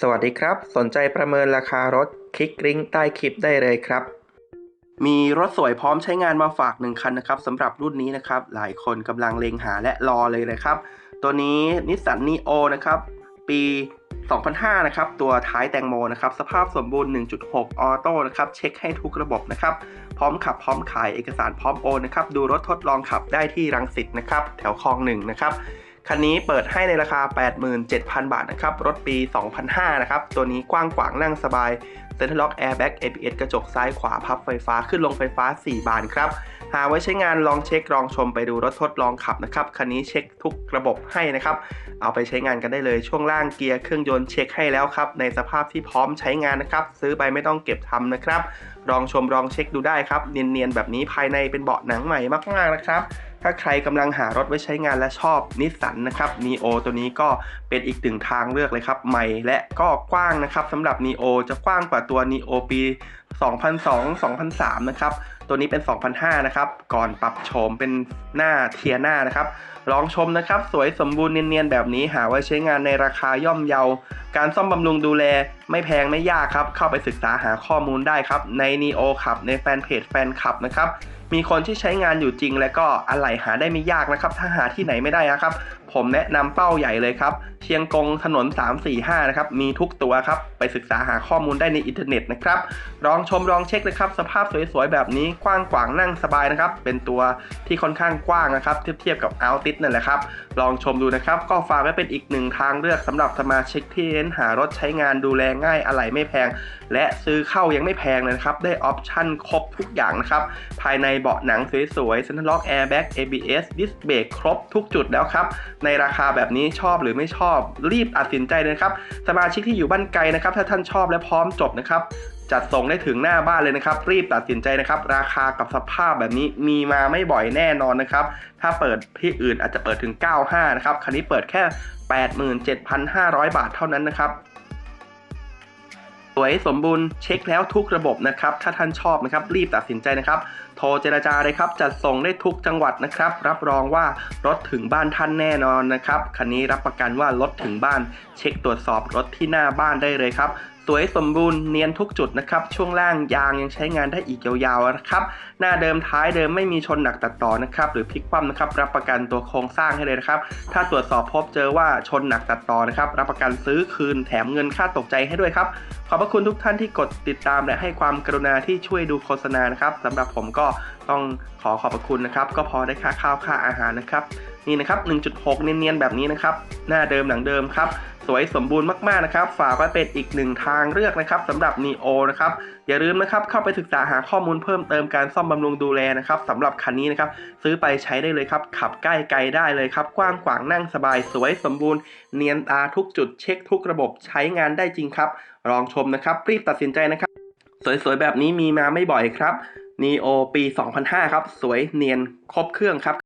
สวัสดีครับ สนใจประเมินราคารถคลิกลิงก์ใต้คลิปได้เลยครับ มีรถสวยพร้อมใช้งานมาฝากหนึ่งคันนะครับสำหรับรุ่นนี้นะครับ หลายคนกำลังเล็งหาและรอเลยนะครับ ตัวนี้นิสสันนีโอนะครับ ปี 2005 นะครับ ตัวท้ายแตงโมนะครับ สภาพสมบูรณ์ 1.6 ออโต้นะครับ เช็คให้ทุกระบบนะครับ พร้อมขับพร้อมขายเอกสารพร้อมโอนนะครับ ดูรถทดลองขับได้ที่รังสิตนะครับ แถวคลองหนึ่งนะครับ คันนี้เปิดให้ในราคา 87,000 บาทนะครับ รถปี 2005 นะครับ ตัวนี้กว้างขวางนั่งสบายเซ็นทรัลล็อกแอร์แบ็ก ABS กระจกซ้ายขวาพับไฟฟ้าขึ้นลงไฟฟ้า 4 บานครับ หาไว้ใช้งานลองเช็คลองชมไปดูรถทดลองขับนะครับ คันนี้เช็คทุกระบบให้นะครับ เอาไปใช้งานกันได้เลยช่วงล่างเกียร์เครื่องยนต์เช็คให้แล้วครับ ในสภาพที่พร้อมใช้งานนะครับ ซื้อไปไม่ต้องเก็บทำนะครับลองชมลองเช็คดูได้ครับ เนียนๆแบบนี้ภายในเป็นเบาะหนังใหม่มากๆนะครับ ถ้าใครกำลังหารถไว้ใช้งานและชอบนิสสันนะครับ Neo ตัวนี้ก็เป็นอีกหนึ่งทางเลือกเลยครับ ใหม่และก็กว้างนะครับสำหรับ Neo จะกว้างกว่าตัว Neo ปี 2002-2003 นะครับ ตัวนี้เป็น 2005 นะครับ ก่อนปรับโฉมเป็นหน้าเทียหน้านะครับ ลองชมนะครับ สวยสมบูรณ์เนียนๆ แบบนี้หาไว้ใช้งานในราคาย่อมเยา การซ่อมบำรุงดูแล ไม่แพงไม่ยากครับ เข้าไปศึกษาหาข้อมูลได้ครับ ใน Neo ขับในแฟนเพจแฟนคลับนะครับ มีคนที่ใช้งานอยู่จริง และก็อะไหล่หาได้ไม่ยากนะครับ ถ้าหาที่ไหนไม่ได้นะครับ ผมแนะนำเป้าใหญ่เลยครับ เชียงกงถนน 345 นะครับ มีทุกตัวครับ ไปศึกษาหาข้อมูลได้ในอินเทอร์เน็ตนะครับลองชมลองเช็คเลยครับ สภาพสวยๆ แบบนี้กว้างขวางนั่งสบายนะครับ เป็นตัวที่ค่อนข้างกว้างนะครับ เทียบเทียบกับ a l t i s นั่นแหละครับ ลองชมดูนะครับ ก็ฝากไว้เป็นอีกหนึ่งทางเลือกสำหรับสมาชิกที่เน้นหารถใช้งานดูแลง่ายอะไหล่ไม่แพง และซื้อเข้ายังไม่แพงเลยนะครับได้ออปชั่นครบทุกอย่างนะครับภายในเบาะหนังสวยๆ Central Lock Airbag ABS Disc Brake ครบทุกจุดแล้วครับในราคาแบบนี้ชอบหรือไม่ชอบรีบตัดสินใจเลยครับ สมาชิกที่อยู่บ้านไกลนะครับ ถ้าท่านชอบและพร้อมจบนะครับจัดส่งได้ถึงหน้าบ้านเลยนะครับ รีบตัดสินใจนะครับ ราคากับสภาพแบบนี้มีมาไม่บ่อยแน่นอนนะครับ ถ้าเปิดที่อื่นอาจจะเปิดถึง 95 นะครับ คันนี้เปิดแค่ 87,500 บาทเท่านั้นนะครับ สวยสมบูรณ์เช็คแล้วทุกระบบนะครับ ถ้าท่านชอบนะครับรีบตัดสินใจนะครับ โทรเจราจาเลยครับ จัดส่งได้ทุกจังหวัดนะครับ รับรองว่ารถถึงบ้านท่านแน่นอนนะครับ คันนี้รับประกันว่ารถถึงบ้าน เช็คตรวจสอบรถที่หน้าบ้านได้เลยครับสวยสมบูรณ์เนียนทุกจุดนะครับ ช่วงล่างยางยังใช้งานได้อีกยาวๆนะครับ หน้าเดิมท้ายเดิมไม่มีชนหนักตัดต่อนะครับ หรือพลิกคว่ำนะครับ รับประกันตัวโครงสร้างให้เลยนะครับ ถ้าตรวจสอบพบเจอว่าชนหนักตัดต่อนะครับ รับประกันซื้อคืนแถมเงินค่าตกใจให้ด้วยครับ อบพระคุณทุกท่านที่กดติดตามและให้ความกรุณาที่ช่วยดูโฆษณานะครับสำหรับผมก็ต้องขอขอบพระคุณนะครับ ก็พอได้ค่าข้าวค่าอาหารนะครับ นี่นะครับ 1.6 เนียนๆแบบนี้นะครับ หน้าเดิมหลังเดิมครับ สวยสมบูรณ์มากๆนะครับ ฝากไว้เป็นอีกหนึ่งทางเลือกนะครับสำหรับ Neo นะครับอย่าลืมนะครับเข้าไปศึกษาหาข้อมูลเพิ่มเติมการซ่อมบำรุงดูแลนะครับสำหรับคันนี้นะครับซื้อไปใช้ได้เลยครับ ขับใกล้ไกลได้เลยครับ กว้างขวางนั่งสบายสวยสมบูรณ์ เนียนตาทุกจุดเช็คทุกระบบใช้งานได้จริงครับลองชมนะครับรีบตัดสินใจนะครับ สวยๆแบบนี้มีมาไม่บ่อยครับ Neo ปี 2005 ครับ สวยเนียนครบเครื่องครับ